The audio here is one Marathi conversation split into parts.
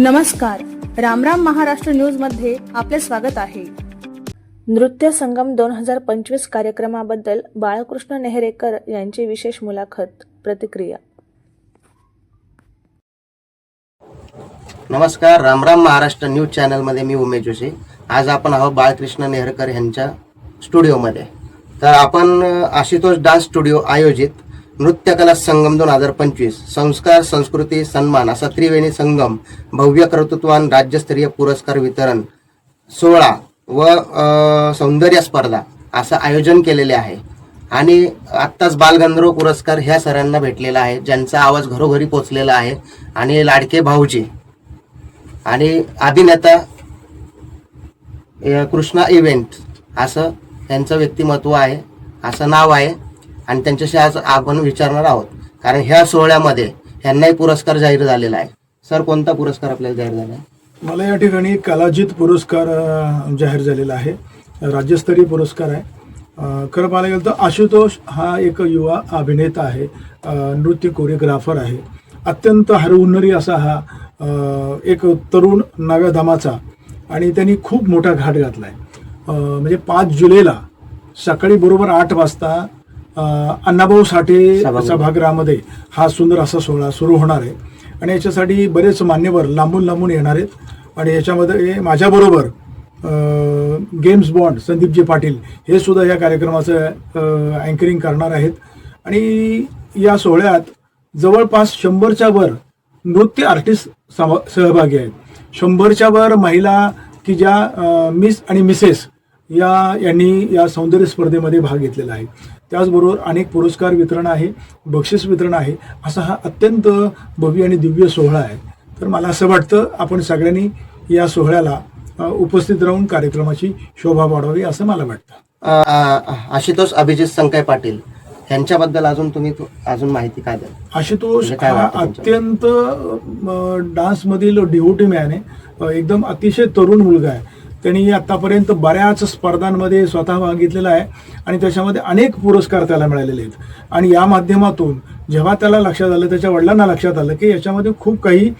नमस्कार. रामराम महाराष्ट्र न्यूजमध्ये आपले स्वागत आहे. नृत्य संगम दोन हजार पंचवीस कार्यक्रमाबद्दल बाळकृष्ण नेहरेकर यांची विशेष मुलाखत प्रतिक्रिया. नमस्कार. रामराम महाराष्ट्र न्यूज चॅनलमध्ये मी उमेश जोशी. आज आपण आहोत बाळकृष्ण नेहरकर यांच्या स्टुडिओमध्ये. तर आपण आशुतोष डान्स स्टुडिओ आयोजित नृत्यकला संगम दोन हजार पंचवीस संस्कार संस्कृती सन्मान असा त्रिवेणी संगम भव्य कर्तृत्वान राज्यस्तरीय पुरस्कार वितरण सोहळा व सौंदर्य स्पर्धा असं आयोजन केलेले आहे. आणि आत्ताच बालगंधर्व पुरस्कार ह्या सरांना भेटलेला आहे ज्यांचा आवाज घरोघरी पोचलेला आहे आणि लाडके भाऊजी आणि अभिनेता कृष्णा इव्हेंट असं त्यांचं व्यक्तिमत्व आहे असं नाव आहे. आणि त्यांच्याशी आज आपण विचारणार आहोत. कारण ह्या सोहळ्यामध्ये ह्यांनाही पुरस्कार जाहीर झालेला आहे. सर कोणता पुरस्कार आपल्याला जाहीर झाला आहे? मला या ठिकाणी कलाजित पुरस्कार जाहीर झालेला आहे. राज्यस्तरीय पुरस्कार आहे. खरं पाहायला गेलं तर आशुतोष हा एक युवा अभिनेता आहे. नृत्य कोरिओग्राफर आहे. अत्यंत हरहुन्नरी असा हा एक तरुण नव्या दमाचा आणि त्यांनी खूप मोठा घाट घातला आहे म्हणजे पाच जुलैला सकाळी बरोबर आठ वाजता अण्णाभाऊ साठे सभागृह. सभागृहामध्ये हा सुंदर असा सोहळा सुरू होणार आहे. आणि याच्यासाठी बरेच मान्यवर लांबून लांबून येणार आहेत. आणि याच्यामध्ये माझ्याबरोबर गेम्स बॉन्ड संदीपजी पाटील हे सुद्धा या कार्यक्रमाचं अँकरिंग करणार आहेत. आणि या सोहळ्यात जवळपास शंभरच्या वर नृत्य आर्टिस्ट सहभागी आहेत. शंभरच्या वर महिला की ज्या मिस आणि मिसेस या यांनी या सौंदर्य स्पर्धेमध्ये भाग घेतलेला आहे. त्याचबरोबर अनेक पुरस्कार वितरण आहे बक्षीस वितरण आहे असा हा अत्यंत भव्य आणि दिव्य सोहळा आहे. तर मला असं वाटतं आपण सगळ्यांनी या सोहळ्याला उपस्थित राहून कार्यक्रमाची शोभा वाढवावी असं मला वाटतं. आशुतोष अभिजित संकय पाटील यांच्याबद्दल अजून तुम्ही अजून माहिती काय आशुतोष म्हणजे काय हा वाटतं तुमच्याबद्दल? अत्यंत डान्समधील डिवोटी मॅन आहे एकदम अतिशय तरुण मुलगा आहे. त्यांनी आतापर्यंत बऱ्याच स्पर्धांमध्ये स्वतः भाग घेतलेला आहे आणि त्याच्यामध्ये अनेक पुरस्कार त्याला मिळालेले आहेत. आणि या माध्यमातून जेव्हा त्याला लक्षात आलं त्याच्या वडिलांना लक्षात आलं की याच्यामध्ये खूप काही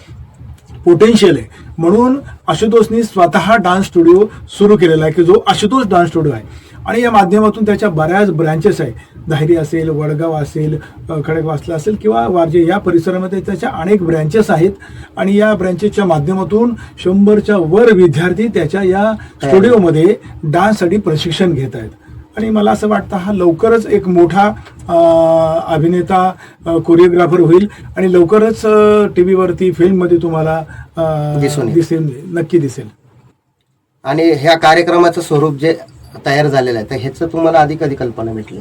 पोटेन्शियल आहे. म्हणून आशुतोषनी स्वतः डान्स स्टुडिओ सुरू केलेला आहे की जो आशुतोष डान्स स्टुडिओ आहे. आणि या माध्यमातून त्याच्या बऱ्याच ब्रँचेस आहे. धायरी असेल वडगाव असेल खडकवासला असेल किंवा वारजे या परिसरामध्ये त्याच्या अनेक ब्रँचेस आहेत आणि या ब्रँचेसच्या माध्यमातून शंभरच्या वर विद्यार्थी त्याच्या या स्टुडिओमध्ये डान्ससाठी प्रशिक्षण घेत आहेत. आणि मला असं वाटतं हा लवकरच एक मोठा अभिनेता कोरिओग्राफर होईल आणि लवकरच टी व्हीवरती फिल्ममध्ये तुम्हाला. दिसेल नक्की दिसेल. आणि ह्या कार्यक्रमाचं स्वरूप जे तयार झालेलं आहे तर ह्याचं तुम्हाला आधी कधी कल्पना भेटली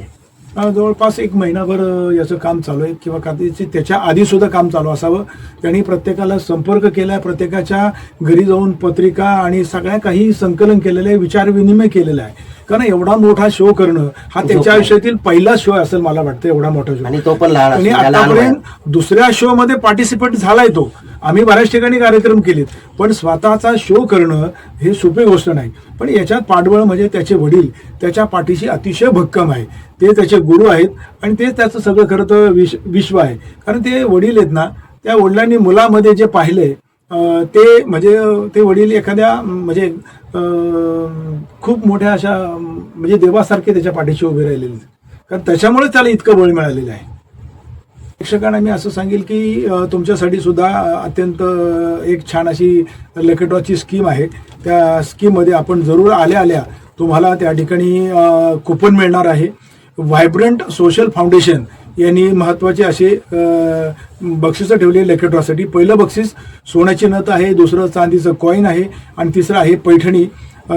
जवळपास एक महिनाभर याचं काम चालू आहे किंवा कदाचित त्याच्या आधी सुद्धा काम चालू असावं. त्यांनी प्रत्येकाला संपर्क केला प्रत्येकाच्या घरी जाऊन पत्रिका आणि सगळ्या काही संकलन केलेलं आहे विचार विनिमय केलेला आहे. कारण एवढा मोठा शो करणं हा त्याच्या आयुष्यातील पहिला शो असेल मला वाटतं एवढा मोठा शो आणि तो पण लहान आणि आतापर्यंत. दुसऱ्या शो मध्ये पार्टिसिपेट झालाय तो. आम्ही बऱ्याच ठिकाणी कार्यक्रम केलेत पण स्वतःचा शो करणं हे सोपी गोष्ट नाही. पण याच्यात पाठबळ म्हणजे त्याचे वडील त्याच्या पाठीशी अतिशय भक्कम आहे. ते त्याचे गुरु आहेत आणि ते त्याचं सगळं खरं तर विश विश्व आहे. कारण ते वडील आहेत ना त्या वडिलांनी मुलामध्ये जे पाहिलंय अं, ते म्हणजे ते वडील एखाद्या म्हणजे खूप मोठ्या अशा म्हणजे देवासारखे त्याच्या पाठीशी उभे राहिलेले. आहेत. कारण त्याच्यामुळे त्याला इतकं बळ मिळालेलं आहे. प्रेक्षकांना मी असं सांगेल की तुमच्यासाठी सुद्धा अत्यंत एक छान अशी लेकेटॉची स्कीम आहे. त्या स्कीममध्ये आपण जरूर आल्या आल्या. तुम्हाला त्या ठिकाणी कुपन मिळणार आहे. व्हायब्रंट सोशल फाउंडेशन यांनी महत्त्वाचे असे बक्षिसं ठेवली लेकेटॉसाठी पहिलं बक्षीस सोन्याची नथ आहे दुसरं चांदीचं कॉईन आहे आणि तिसरं आहे पैठणी.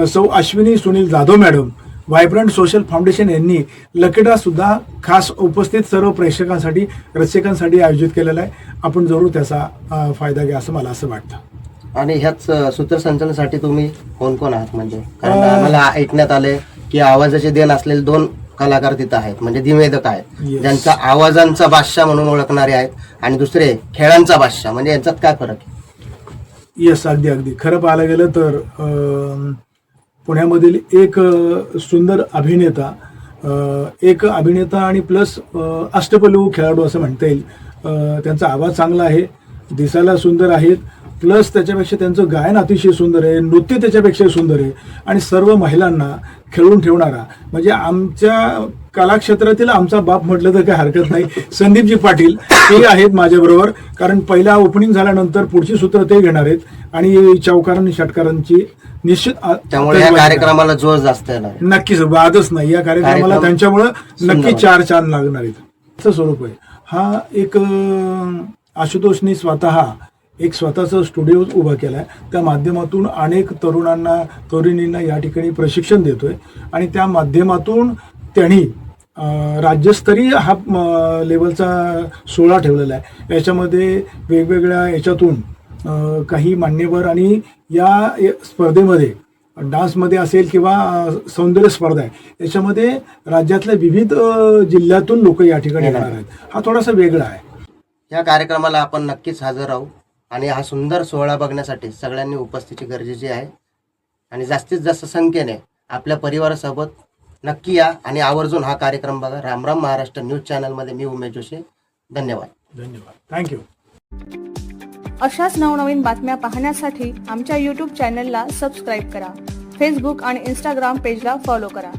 सौ Ashwini Sunil Jadhav madam vibrant social foundation यांनी लकेटा सुद्धा खास उपस्थित सर्व प्रेक्षकांसाठी रसिकांसाठी आयोजित केलेला आहे. आपण जरूर त्याचा फायदा घ्या असं मला असं वाटतं. आणि ह्याच सूत्रसंचालनासाठी तुम्ही कोण कोण आहात म्हणजे? आम्हाला ऐकण्यात आले की आवाजाचे देण असलेले दोन कलाकार तिथं आहेत म्हणजे दिवेदक आहेत. Yes. ज्यांचा आवाजांचा बादशाह म्हणून ओळखणारे आहेत आणि दुसरे खेळांचा बादशाह म्हणजे यांच्यात काय फरक आहे? येस अगदी अगदी. खरं पाहायला गेलं तर अ, पुण्यामधील एक अ, सुंदर अभिनेता अ, एक अभिनेता आणि प्लस अष्टपलू खेळाडू असं म्हणता येईल. अ, त्यांचा आवाज चांगला आहे दिसायला सुंदर आहेत. प्लस त्याच्यापेक्षा त्यांचं गायन अतिशय सुंदर आहे नृत्य त्याच्यापेक्षा सुंदर आहे. आणि सर्व महिलांना खेळून ठेवणारा म्हणजे आमच्या कलाक्षेत्रातील आमचा बाप म्हटलं तर काही हरकत नाही. संदीपजी पाटील ते आहेत माझ्याबरोबर. कारण पहिला ओपनिंग झाल्यानंतर पुढची सूत्र ते घेणार आहेत. आणि चौकार आणि षटकारांची निश्चित आ- त्यामुळे या कार्यक्रमाला जोर जास्त येणार आहे. नक्कीच वादच नाही. या कार्यक्रमाला कार्यक्रम त्यांच्यामुळं नक्की. चार चांद लागणार आहेत. असं स्वरूप आहे. हा एक अं, आशुतोषनी स्वतः एक स्वतःचा स्टुडिओ उभा केलाय. त्या माध्यमातून अनेक तरुणांना तरुणींना या ठिकाणी प्रशिक्षण देतोय. आणि त्या माध्यमातून त्यांनी राज्यस्तरीय हा लेवलचा सोहळा ठेवलेला आहे. याच्यामध्ये वेगवेगळ्या याच्यातून काही मान्यवर आणि या स्पर्धेमध्ये डान्समध्ये असेल किंवा सौंदर्य स्पर्धा आहे. याच्यामध्ये राज्यातल्या विविध जिल्ह्यातून लोक या ठिकाणी. येणार आहेत. हा थोडासा वेगळा आहे. या कार्यक्रमाला आपण नक्कीच हजर राहू. आणि हा सुंदर सोहळा बघण्यासाठी सगळ्यांनी उपस्थिती गरजेची आहे. आणि जास्तीत जास्त संख्येने आपल्या परिवारासोबत नक्की या आणि आवर्जून हा कार्यक्रम बघा. रामराम महाराष्ट्र न्यूज चॅनलमध्ये मी उमेश जोशी. धन्यवाद. धन्यवाद. थँक्यू अशाच नवनवीन बातम्या पाहण्यासाठी आमच्या यूट्यूब चॅनलला सबस्क्राईब करा. फेसबुक आणि इंस्टाग्राम पेजला फॉलो करा.